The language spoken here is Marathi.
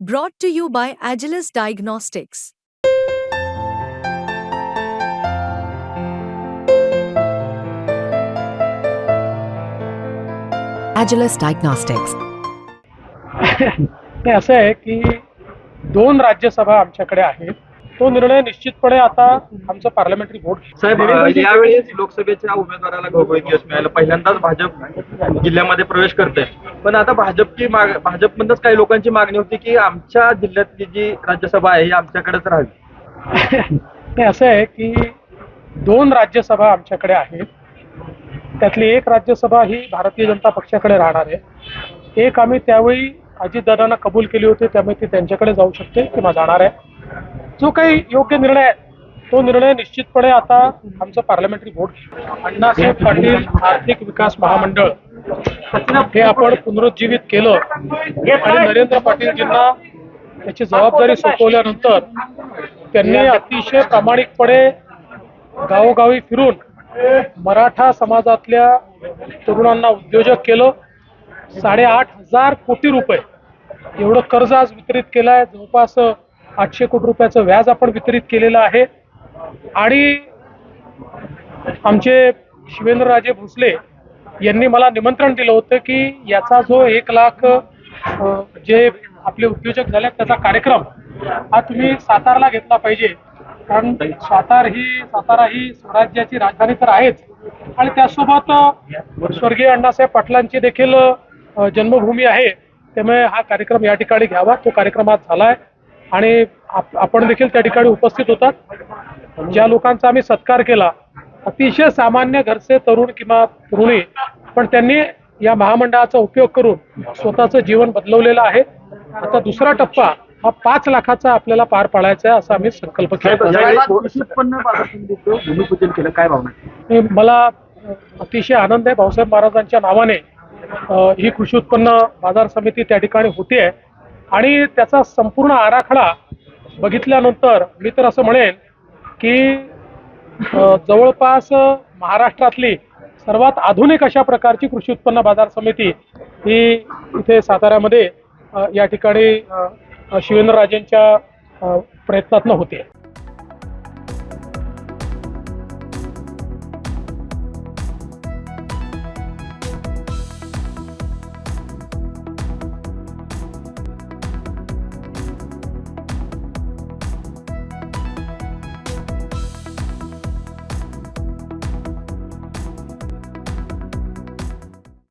Brought to you by Agilus Diagnostics. Agilus Diagnostics. नाही असं आहे की दोन राज्यसभा आमच्याकडे आहेत तो निर्णय निश्चितपणे आता आमचं पार्लमेंटरी बोर्ड घेईल. साहेब अ, यावेळेस लोकसभेच्या उमेदवाराला घवघवीत यश मिळालं. पहिल्यांदाच भाजप जिल्ह्यामध्ये प्रवेश करते पण आता भाजपची माग भाजपमधूनच काही लोकांची मागणी होती की आमच्या जिल्ह्यातली जी राज्यसभा आहे ही आमच्याकडेच राहावी. नाही असं आहे की दोन राज्यसभा आमच्याकडे आहेत. त्यातली एक राज्यसभा ही भारतीय जनता पक्षाकडे राहणार आहे. एक आम्ही त्यावेळी अजितदादांना कबूल केली होती त्यामुळे ती त्यांच्याकडे जाऊ शकते किंवा जाणार आहे. जो काही योग्य निर्णय आहे तो निर्णय निश्चितपणे आता आमचं पार्लमेंटरी बोर्ड अण्णासाहेब पाटील आर्थिक विकास महामंडळ हे आपण पुनरुज्जीवित केलं. आणि नरेंद्र पाटीलजींना त्याची जबाबदारी सोपवल्यानंतर त्यांनी अतिशय प्रामाणिकपणे गावोगावी फिरून मराठा समाजातल्या तरुणांना उद्योजक केलं. साडेआठ हजार कोटी रुपये एवढं कर्ज आज वितरित केलं आहे जवळपास आठशे कोटी रुपयाचं व्याज आपण वितरित केलेलं आहे. आणि आमचे शिवेंद्रराजे भोसले यांनी मला निमंत्रण दिलं होतं की याचा जो एक लाख जे आपले उद्योजक झाले त्याचा कार्यक्रम हा तुम्ही सातारला घेतला पाहिजे. कारण सातार ही सातारा ही स्वराज्याची राजधानी तर आहेच. आणि त्यासोबत स्वर्गीय अण्णासाहेब पाटलांची देखील जन्मभूमी आहे. त्यामुळे हा कार्यक्रम या ठिकाणी घ्यावा. तो कार्यक्रम आज झालाय. आणि आप- आपण देखील त्या ठिकाणी उपस्थित होतात. ज्या लोकांचा आम्ही सत्कार केला अतिशय सामान्य घरचे तरुण किंवा तरुणी पण त्यांनी या महामंडळाचा उपयोग करून स्वतःचं जीवन बदलवलेलं आहे. आता दुसरा टप्पा हा पाच लाखाचा आपल्याला पार पाडायचा आहे असा आम्ही संकल्प केला. कृषी उत्पन्न बाजार समितीचं भूमिपूजन केलं काय भावना मला अतिशय आनंद आहे. भाऊसाहेब महाराजांच्या नावाने ही कृषी उत्पन्न बाजार समिती त्या ठिकाणी होते आणि त्याचा संपूर्ण आराखडा बघितल्यानंतर मी तर असं म्हणेन की जवळपास महाराष्ट्रातली सर्वात आधुनिक अशा प्रकारची कृषी उत्पन्न बाजार समिती ही इथे साताऱ्यामध्ये या ठिकाणी शिवेंद्रराजेंच्या प्रयत्नातनं होते.